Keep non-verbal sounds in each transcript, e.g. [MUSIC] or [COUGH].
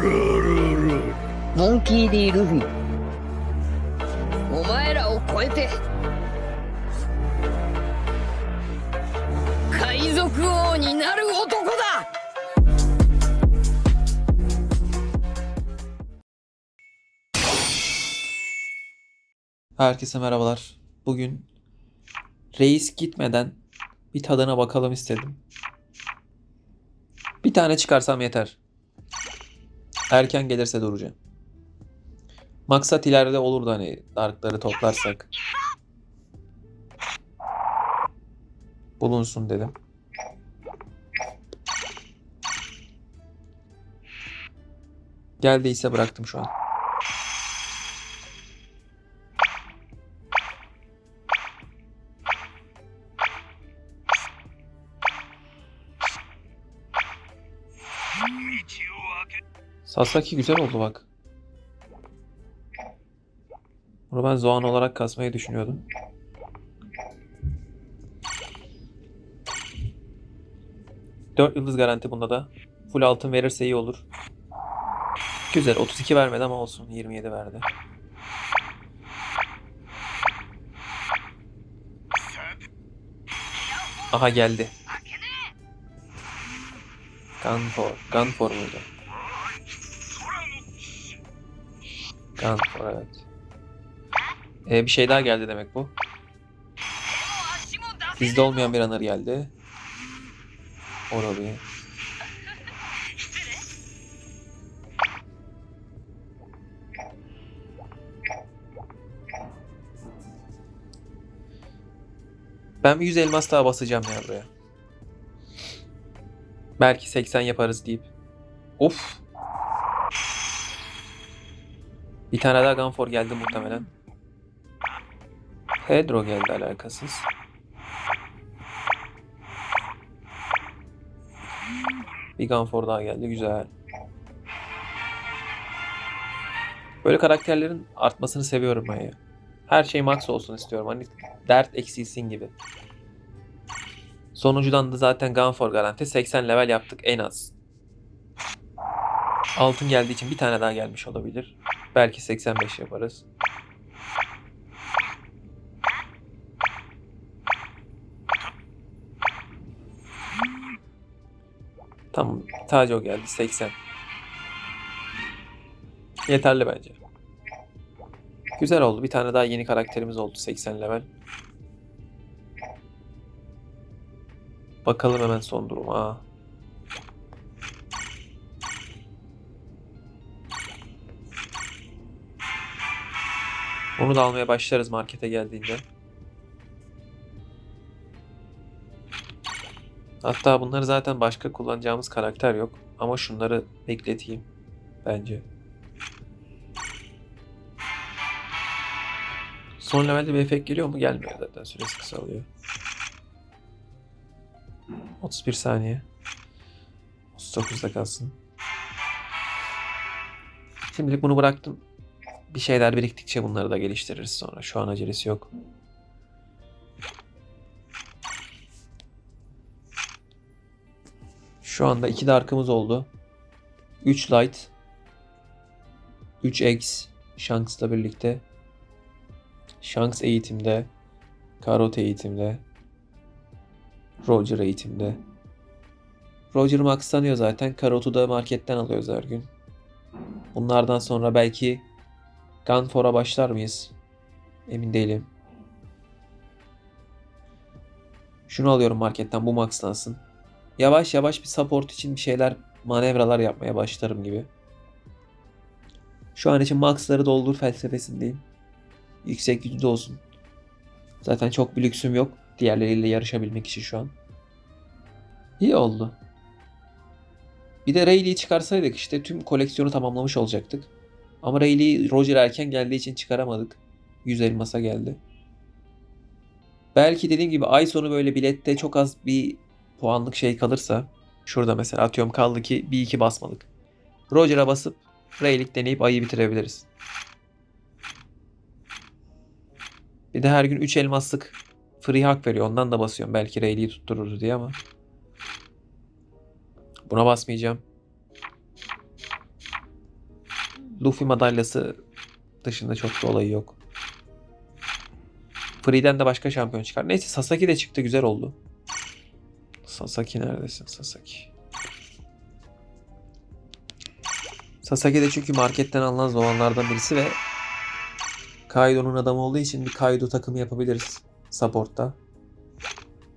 モンキー・ディ・ルフィお前らを超えて海賊王になる男だ Herkese merhabalar. Bugün reis gitmeden bir tadına bakalım istedim. Bir tane çıkarsam yeter. Erken gelirse duracağım. Maksat ileride olurdu hani Dark'ları toplarsak. Bulunsun dedim. Geldiyse bıraktım şu an. Sasaki güzel oldu bak. Bunu ben Zoan olarak kasmayı düşünüyordum. Dört yıldız garanti bunda da. Full altın verirse iyi olur. Güzel. 32 vermedi ama olsun. 27 verdi. Aha geldi. Gunfor. Gunfor muydu? Gunfor evet. Ee, bir şey daha geldi demek bu. Bizde olmayan bir anır geldi. Orayı. Ben bir 100 elmas daha basacağım ya buraya. Belki 80 yaparız deyip. Of. Bir tane daha Gunfor geldi muhtemelen. Pedro geldi alakasız. Bir Gunfor daha geldi. Güzel. Böyle karakterlerin artmasını seviyorum ben ya. Her şey max olsun istiyorum. Hani dert eksilsin gibi. Sonuncudan da zaten Gunfor garanti. 80 level yaptık en az. Altın geldiği için bir tane daha gelmiş olabilir. Belki 85 yaparız. Tamam. Taco geldi 80. Yeterli bence. Güzel oldu. Bir tane daha yeni karakterimiz oldu 80 level. Bakalım hemen son duruma. Onu da almaya başlarız markete geldiğinde. Hatta bunları zaten başka kullanacağımız karakter yok. Ama şunları bekleteyim bence. Son levelde bir efekt geliyor mu? Gelmiyor zaten. Süresi kısalıyor. 31 saniye. 39'da kalsın. Şimdilik bunu bıraktım. Bir şeyler biriktikçe bunları da geliştiririz sonra. Şu an acelesi yok. Şu anda iki Dark'ımız oldu. 3 Light. 3 X. Shanks'la birlikte. Shanks eğitimde. Karot eğitimde. Roger eğitimde. Roger maxlanıyor zaten. Karot'u da marketten alıyoruz her gün. Bunlardan sonra belki Gunfor'a başlar mıyız? Emin değilim. Şunu alıyorum marketten bu maxlansın. Yavaş yavaş bir support için bir şeyler manevralar yapmaya başlarım gibi. Şu an için maxları doldur felsefesindeyim. Yüksek gücü de olsun. Zaten çok bir lüksüm yok. Diğerleriyle yarışabilmek için şu an. İyi oldu. Bir de Rayleigh'i çıkarsaydık işte tüm koleksiyonu tamamlamış olacaktık. Ama Rayleigh Roger erken geldiği için çıkaramadık. 100 elmasa geldi. Belki dediğim gibi ay sonu böyle bilette çok az bir puanlık şey kalırsa şurada mesela atıyorum kaldı ki bir iki basmalık. Roger'a basıp Rayleigh deneyip ayı bitirebiliriz. Bir de her gün 3 elmaslık free hak veriyor. Ondan da basıyorum. Belki Rayleigh'i tuttururdu diye ama. Buna basmayacağım. Luffy madalyası dışında çok da olayı yok. Free'den de başka şampiyon çıkar. Neyse Sasaki de çıktı güzel oldu. Sasaki neredesin Sasaki? Sasaki de çünkü marketten alınan zamanlardan birisi ve Kaido'nun adamı olduğu için bir Kaido takımı yapabiliriz support'ta.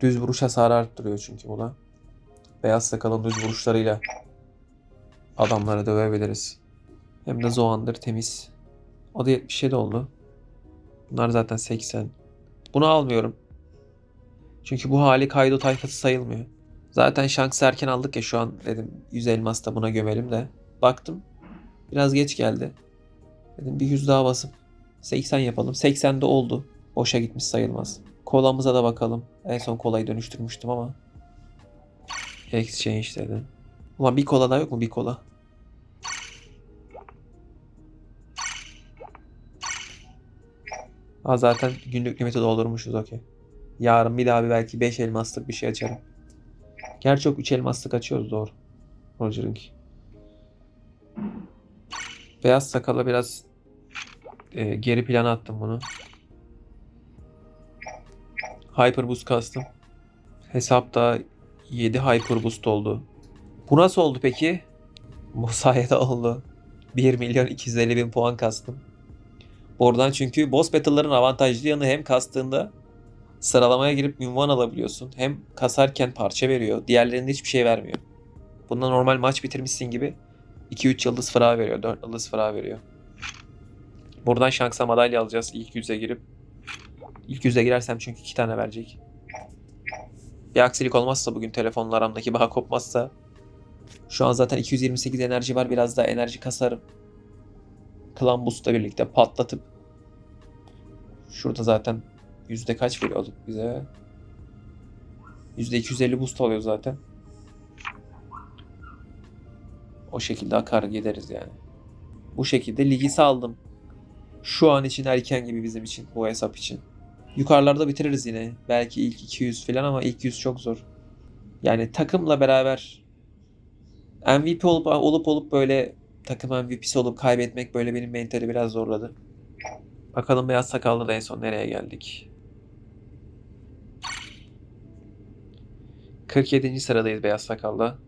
Düz vuruş hasarı arttırıyor çünkü bu da. Beyaz sakalın düz vuruşlarıyla adamları dövebiliriz. Hem de Zoan'dır temiz. O da 77 oldu. Bunlar zaten 80. Bunu almıyorum. Çünkü bu hali Kaido tayfası sayılmıyor. Zaten Shanks'ı erken aldık ya şu an dedim 100 elmas da buna gömelim de. Baktım biraz geç geldi. Dedim bir 100 daha basıp 80 yapalım. 80 de oldu. Boşa gitmiş sayılmaz. Kolamıza da bakalım. En son kolayı dönüştürmüştüm ama. Exchange dedi. Ulan bir kola daha yok mu bir kola? Ha zaten günlük limiti doldurmuşuz okey. Yarın bir daha bir belki 5 elmaslık bir şey açarım. Gerçi yok 3 elmaslık açıyoruz doğru. Roger'ınki. Beyaz sakala biraz e, geri plana attım bunu. Hyper boost kastım. Hesapta 7 hyper boost oldu. Bu nasıl oldu peki? Bu sayede oldu. 1 milyon 250 bin puan kastım. Oradan çünkü boss battle'ların avantajlı yanı hem kastığında sıralamaya girip ünvan alabiliyorsun. Hem kasarken parça veriyor. Diğerlerinde hiçbir şey vermiyor. Bunda normal maç bitirmişsin gibi 2-3 yıldız fıra veriyor. 4 yıldız fıra veriyor. Buradan şansa madalya alacağız ilk yüze girip. İlk yüze girersem çünkü 2 tane verecek. Bir aksilik olmazsa bugün telefonla aramdaki bağ kopmazsa şu an zaten 228 enerji var. Biraz daha enerji kasarım. Clan Boost'la birlikte patlatıp şurada zaten yüzde kaç veriyorduk bize? Yüzde 250 boost alıyor zaten. O şekilde akar gideriz yani. Bu şekilde ligi saldım. Şu an için erken gibi bizim için bu hesap için. Yukarılarda bitiririz yine. Belki ilk 200 falan ama ilk 100 çok zor. Yani takımla beraber MVP olup olup olup böyle takım MVP'si olup kaybetmek böyle benim mentali biraz zorladı. Bakalım beyaz sakallı da en son nereye geldik. 47. sıradayız beyaz sakallı.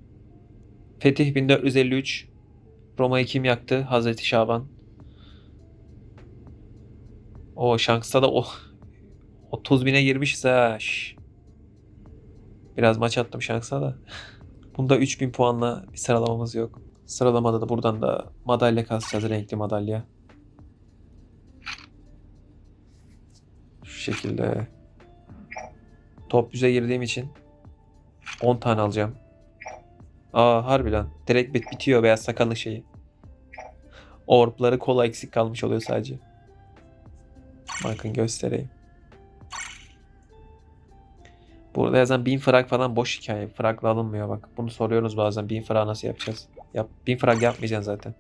Fetih 1453. Roma'yı kim yaktı? Hazreti Şaban. O Shanks'ta da o 30 bine girmişiz ha. Biraz maç attım Shanks'a da. [LAUGHS] Bunda 3000 puanla bir sıralamamız yok. Sıralamada da buradan da madalya kasacağız. Renkli madalya. Şekilde. Top 100'e girdiğim için 10 tane alacağım. Aa harbi. Direkt bit bitiyor beyaz sakallı şeyi. Orpları kola eksik kalmış oluyor sadece. Bakın göstereyim. Burada yazan 1000 frag falan boş hikaye. Fragla alınmıyor bak. Bunu soruyoruz bazen. 1000 frag nasıl yapacağız? Yap, 1000 frag yapmayacaksın zaten.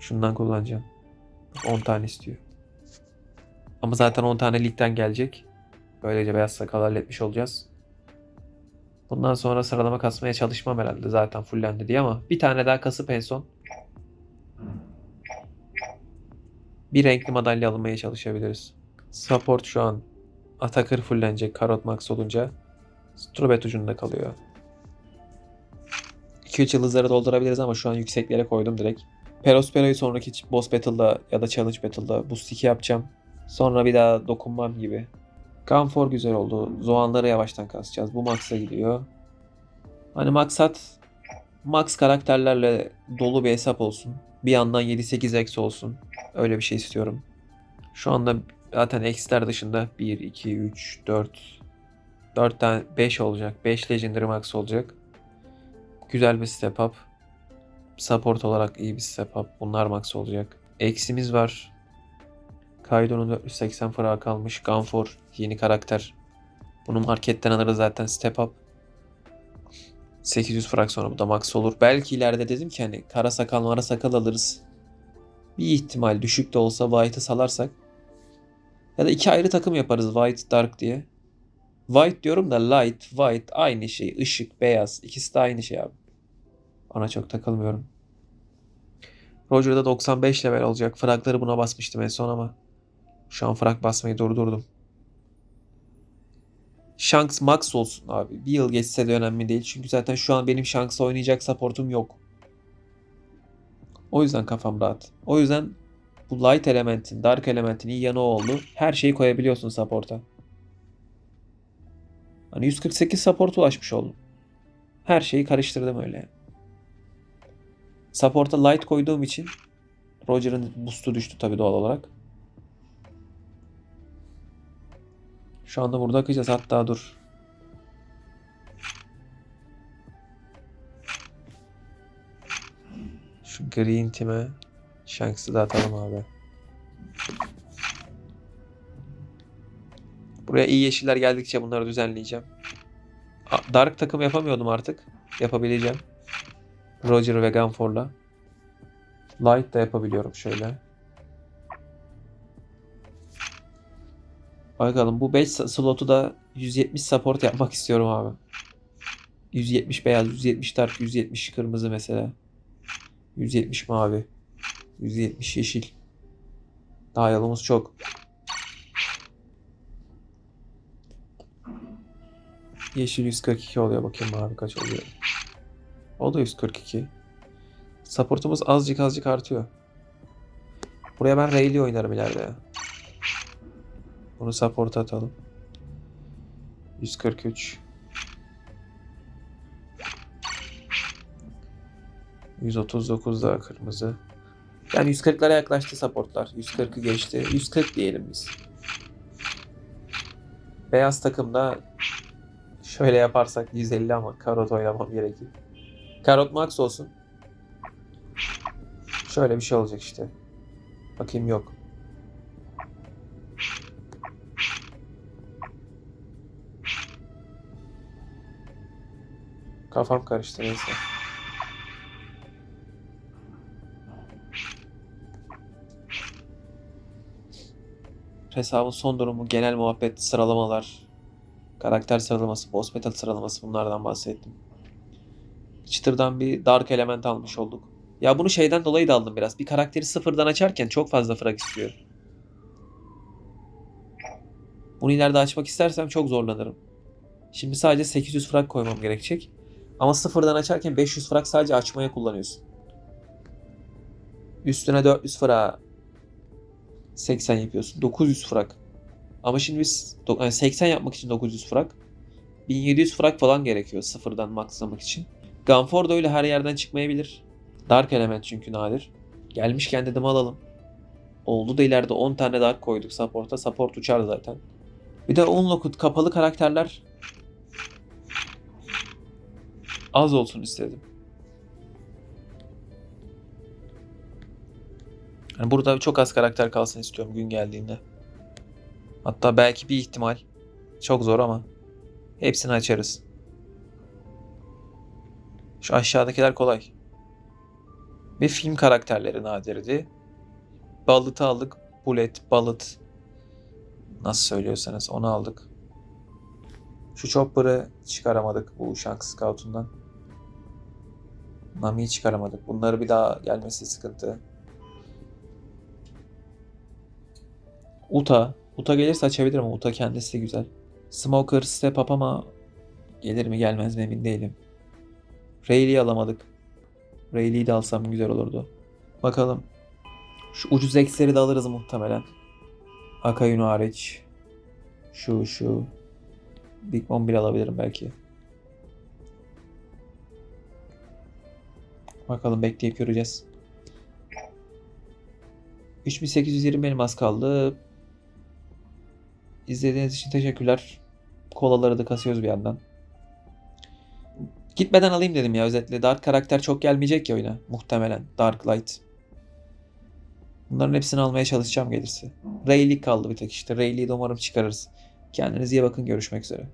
Şundan kullanacağım. 10 tane istiyor. Ama zaten 10 tane ligden gelecek. Böylece beyaz sakal halletmiş olacağız. Bundan sonra sıralama kasmaya çalışmam herhalde zaten fullendi diye ama bir tane daha kasıp en son bir renkli madalya almaya çalışabiliriz. Support şu an Atakır fullenecek Karot Max olunca. Strobet ucunda kalıyor. 2-3 yıldızları doldurabiliriz ama şu an yükseklere koydum direkt. Perospero'yu sonraki boss battle'da ya da challenge battle'da boost 2 yapacağım. Sonra bir daha dokunmam gibi. Gunfor güzel oldu. Zoanları yavaştan kasacağız. Bu Max'a gidiyor. Hani maksat Max karakterlerle dolu bir hesap olsun. Bir yandan 7-8 X olsun. Öyle bir şey istiyorum. Şu anda zaten X'ler dışında 1, 2, 3, 4 4 tane 5 olacak. 5 Legendary Max olacak. Güzel bir step up. Support olarak iyi bir step up. Bunlar max olacak. Eksimiz var. Kaido'nun 480 fıra kalmış. Gunfor yeni karakter. Bunu marketten alırız zaten step up. 800 frak sonra bu da max olur. Belki ileride dedim ki hani kara sakal mara sakal alırız. Bir ihtimal düşük de olsa White'ı salarsak. Ya da iki ayrı takım yaparız White Dark diye. White diyorum da light, white aynı şey. Işık, beyaz. ikisi de aynı şey abi. Ona çok takılmıyorum. Roger da 95 level olacak. Fragları buna basmıştım en son ama. Şu an frag basmayı durdurdum. Shanks max olsun abi. Bir yıl geçse de önemli değil. Çünkü zaten şu an benim Shanks'a oynayacak supportum yok. O yüzden kafam rahat. O yüzden bu light elementin, dark elementin iyi yanı oldu. Her şeyi koyabiliyorsun support'a. Hani 148 support'a ulaşmış oldum. Her şeyi karıştırdım öyle. Support'a light koyduğum için Roger'ın boost'u düştü tabii doğal olarak. Şu anda burada akacağız. Hatta dur. Şu Green Team'e Shanks'ı da atalım abi. Buraya iyi yeşiller geldikçe bunları düzenleyeceğim. Dark takım yapamıyordum artık. Yapabileceğim. Roger ve Gunfor'la. Light da yapabiliyorum şöyle. Bakalım bu 5 slotu da 170 support yapmak istiyorum abi. 170 beyaz, 170 dark, 170 kırmızı mesela. 170 mavi. 170 yeşil. Daha yolumuz çok. Yeşil 142 oluyor. Bakayım mavi kaç oluyor. O da 142. Supportumuz azıcık azıcık artıyor. Buraya ben Rayleigh oynarım ileride ya. Bunu support'a atalım. 143. 139 daha kırmızı. Yani 140'lara yaklaştı supportlar. 140'ı geçti. 140 diyelim biz. Beyaz takımda şöyle yaparsak 150 ama karot oynamam gerekir. Karot max olsun. Şöyle bir şey olacak işte. Bakayım yok. Kafam karıştı neyse. Hesabın son durumu, genel muhabbet, sıralamalar, karakter sıralaması, boss battle sıralaması bunlardan bahsettim. Çıtırdan bir dark element almış olduk. Ya bunu şeyden dolayı da aldım biraz. Bir karakteri sıfırdan açarken çok fazla frag istiyor. Bunu ileride açmak istersem çok zorlanırım. Şimdi sadece 800 frag koymam gerekecek. Ama sıfırdan açarken 500 frag sadece açmaya kullanıyorsun. Üstüne 400 frag 80 yapıyorsun. 900 frag. Ama şimdi biz do- yani 80 yapmak için 900 frag. 1700 frag falan gerekiyor sıfırdan maxlamak için. Gunfor da öyle her yerden çıkmayabilir. Dark element çünkü nadir. Gelmişken dedim alalım. Oldu da ileride 10 tane dark koyduk support'a. Support uçar zaten. Bir de unlocked kapalı karakterler az olsun istedim. Yani burada çok az karakter kalsın istiyorum gün geldiğinde. Hatta belki bir ihtimal. Çok zor ama. Hepsini açarız. Şu aşağıdakiler kolay. Ve film karakterleri nadirdi. Bullet'ı aldık. Bullet, Bullet. Nasıl söylüyorsanız onu aldık. Şu Chopper'ı çıkaramadık bu Shanks Scout'undan. Nami'yi çıkaramadık. Bunları bir daha gelmesi sıkıntı. Uta. Uta gelirse açabilirim ama Uta kendisi de güzel. Smoker, Step Up ama gelir mi gelmez mi emin değilim. Rayleigh'i alamadık. Rayleigh'i de alsam güzel olurdu. Bakalım. Şu ucuz X'leri de alırız muhtemelen. Akayuno hariç. Şu şu. Big Mom 1 alabilirim belki. Bakalım bekleyip göreceğiz. 3820 benim az kaldı. İzlediğiniz için teşekkürler. Kolaları da kasıyoruz bir yandan. Gitmeden alayım dedim ya özetle. Dark karakter çok gelmeyecek ya oyuna. Muhtemelen. Dark Light. Bunların hepsini almaya çalışacağım gelirse. Rayleigh kaldı bir tek işte. Rayleigh'i de umarım çıkarırız. Kendinize iyi bakın. Görüşmek üzere.